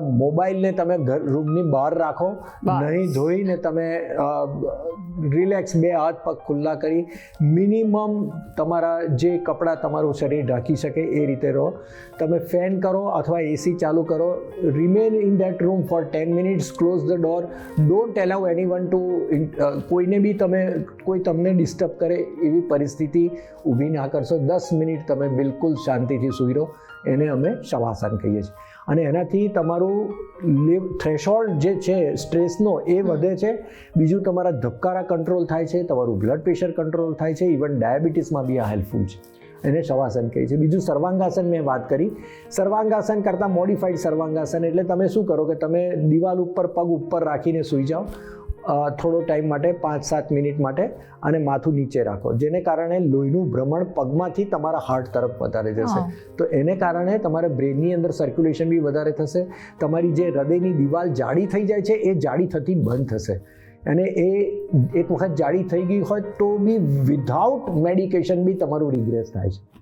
તમારા મોબાઈલને તમે ઘર રૂમની બહાર રાખો નહીં ધોઈને તમે રિલેક્સ બે હાથ પગ ખુલ્લા કરી મિનિમમ તમારા જે કપડાં તમારું શરીર ઢાંકી શકે એ રીતે રહો. તમે ફેન કરો અથવા એસી ચાલુ કરો. Remain in that room for ten minutes close the door don't allow anyone to કોઈને બી તમે કોઈ તમને ડિસ્ટર્બ કરે એવી પરિસ્થિતિ ઊભી ના કરશો. દસ મિનિટ તમે બિલકુલ શાંતિથી સૂઈ રહો. એને અમે શવાસન કહીએ છીએ. અને એનાથી તમારું લેવ થ્રેશોલ્ડ જે છે સ્ટ્રેસનો એ વધે છે. બીજું તમારા ધબકારા કંટ્રોલ થાય છે તમારું બ્લડ પ્રેશર કંટ્રોલ થાય છે ઇવન ડાયાબિટીસમાં બી આ હેલ્પફુલ છે. એને શવાસન કહે છે. બીજું સર્વાંગાસન મેં વાત કરી. સર્વાંગાસન કરતાં મોડિફાઈડ સર્વાંગાસન એટલે તમે શું કરો કે તમે દિવાલ ઉપર પગ ઉપર રાખીને સૂઈ જાઓ. થોડો ટાઈમ માટે પાંચ સાત મિનિટ માટે અને માથું નીચે રાખો. જેને કારણે લોહીનું ભ્રમણ પગમાંથી તમારા હાર્ટ તરફ વધારે જશે. તો એને કારણે તમારા બ્રેનની અંદર સર્ક્યુલેશન બી વધારે થશે. તમારી જે હૃદયની દિવાલ જાડી થઈ જાય છે એ જાડી થતી બંધ થશે. અને એ એક વખત જાડી થઈ ગઈ હોય તો બી વિધાઉટ મેડિકેશન બી તમારું રિગ્રેસ થાય છે.